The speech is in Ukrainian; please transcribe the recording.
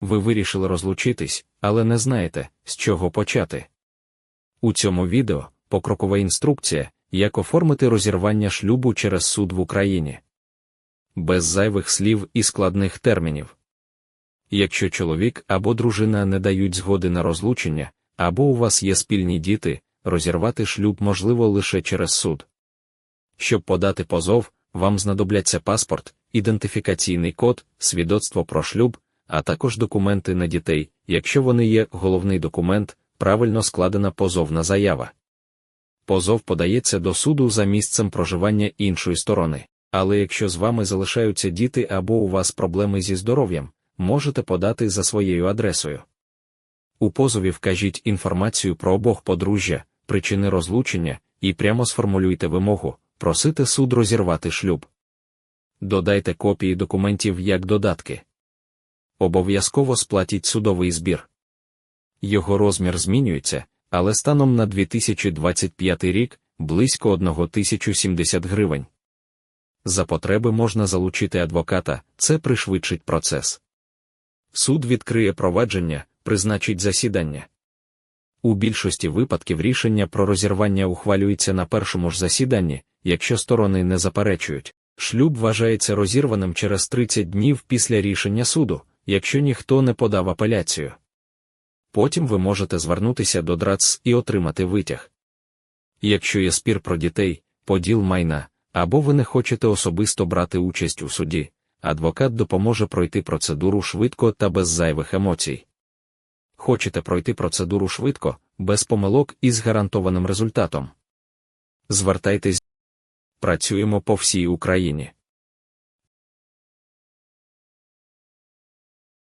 ви вирішили розлучитись, але не знаєте, з чого почати. У цьому відео покрокова інструкція, як оформити розірвання шлюбу через суд в Україні. Без зайвих слів і складних термінів. Якщо чоловік або дружина не дають згоди на розлучення, або у вас є спільні діти, розірвати шлюб можливо лише через суд. Щоб подати позов, вам знадобляться паспорт, ідентифікаційний код, свідоцтво про шлюб, а також документи на дітей, якщо вони є головний документ, правильно складена позовна заява. Позов подається до суду за місцем проживання іншої сторони, але якщо з вами залишаються діти або у вас проблеми зі здоров'ям, можете подати за своєю адресою. У позові вкажіть інформацію про обох подружжя, причини розлучення і прямо сформулюйте вимогу просити суд розірвати шлюб. Додайте копії документів як додатки. Обов'язково сплатіть судовий збір. Його розмір змінюється, але станом на 2025 рік близько 1070 гривень. За потреби можна залучити адвоката, це пришвидшить процес. Суд відкриє провадження, призначить засідання. У більшості випадків рішення про розірвання ухвалюється на першому ж засіданні, якщо сторони не заперечують. Шлюб вважається розірваним через 30 днів після рішення суду, якщо ніхто не подав апеляцію. Потім ви можете звернутися до ДРАЦ і отримати витяг. Якщо є спір про дітей, поділ майна, або ви не хочете особисто брати участь у суді, адвокат допоможе пройти процедуру швидко та без зайвих емоцій. Хочете пройти процедуру швидко, без помилок і з гарантованим результатом. Звертайтесь. Працюємо по всій Україні.